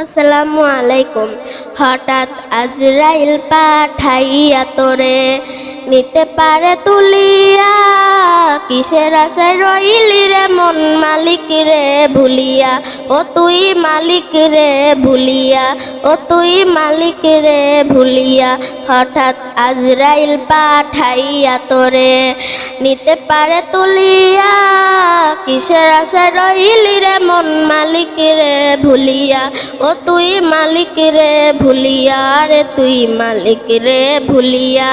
আসসালামু আলাইকুম। হঠাৎ আজরাইল পাঠাইয়া তোরে নিতে পারে তুলিয়া কিসের আশায় রইলি রে মন মালিক রে ভুলিয়া? ও তুই মালিক রে ভুলিয়া, ও তুই মালিক রে ভুলিয়া। হঠাৎ আজরাইল পাঠাইয়া তোরে নিতে পারে তুলিয়া। কিসের আশায় রইলি রে মন মালিক রে ভুলিয়া? ও তুই মালিক রে ভুলিয়া রে তুই মালিক রে ভুলিয়া।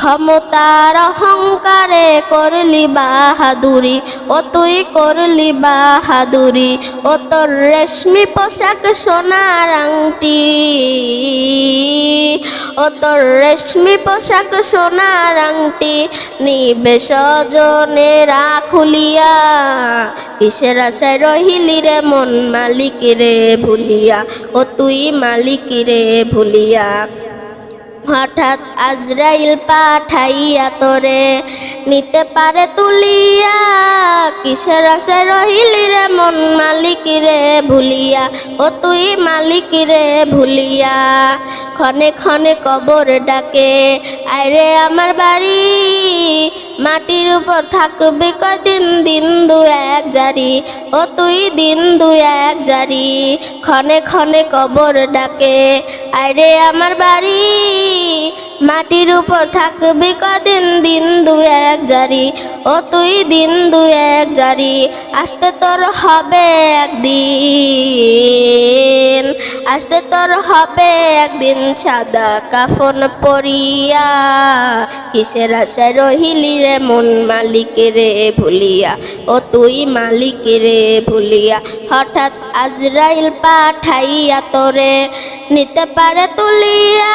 ক্ষমতার অহংকারে করলি বাহাদুরি, ও তুই করলি বাহাদুরি, ও তোর রেশমি পোশাক সোনার আংটি, ও তোর রেশমি পোশাক সোনার আংটি, নিবে সজনে রাখুলিয়া, কিসের আশায় রহিলি রে মন মালিক রে ভুলিয়া, ও তুই মালিক রে ভুলিয়া। হঠাৎ আজরাইল পাঠাইয়া তোরে, নিতে পারে তুলিয়া, কিসের আশায় রহিলি রে মন মালিক রে ভুলিয়া? ও তুই মালিক রে ভুলিয়া, ক্ষণে ক্ষণে কবর ডাকে আরে আমার বাড়ি, মাটির উপর থাকবে কদিন দিন দু এক জারি। ও তুই দিন দুই এক জারি। ক্ষণে ক্ষণে কবর ডাকে আরে আমার বাড়ি, মাটির উপর থাকবি কদিন দিন দুই এক জারি। ও তুই দিন দু এক জারি, আসতে তোর হবে একদিন। আসতে তোর হবে একদিন সাদা কাফন পরিয়া, কিসের আশায় রহিলি রে মন মালিক রে ভুলিয়া? ও তুই মালিক রে ভুলিয়া, হঠাৎ আজরাইল পাঠাইয়া তোরে নিতে পারে তুলিয়া,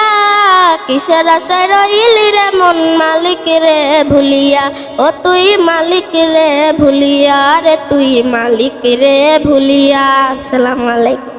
কিসের আশায় রইলি রে মন মালিক রে ভুলিয়া? ও তুই মালিক রে ভুলিয়া রে তুই মালিক রে ভুলিয়া। আসসালামু আলাইকুম।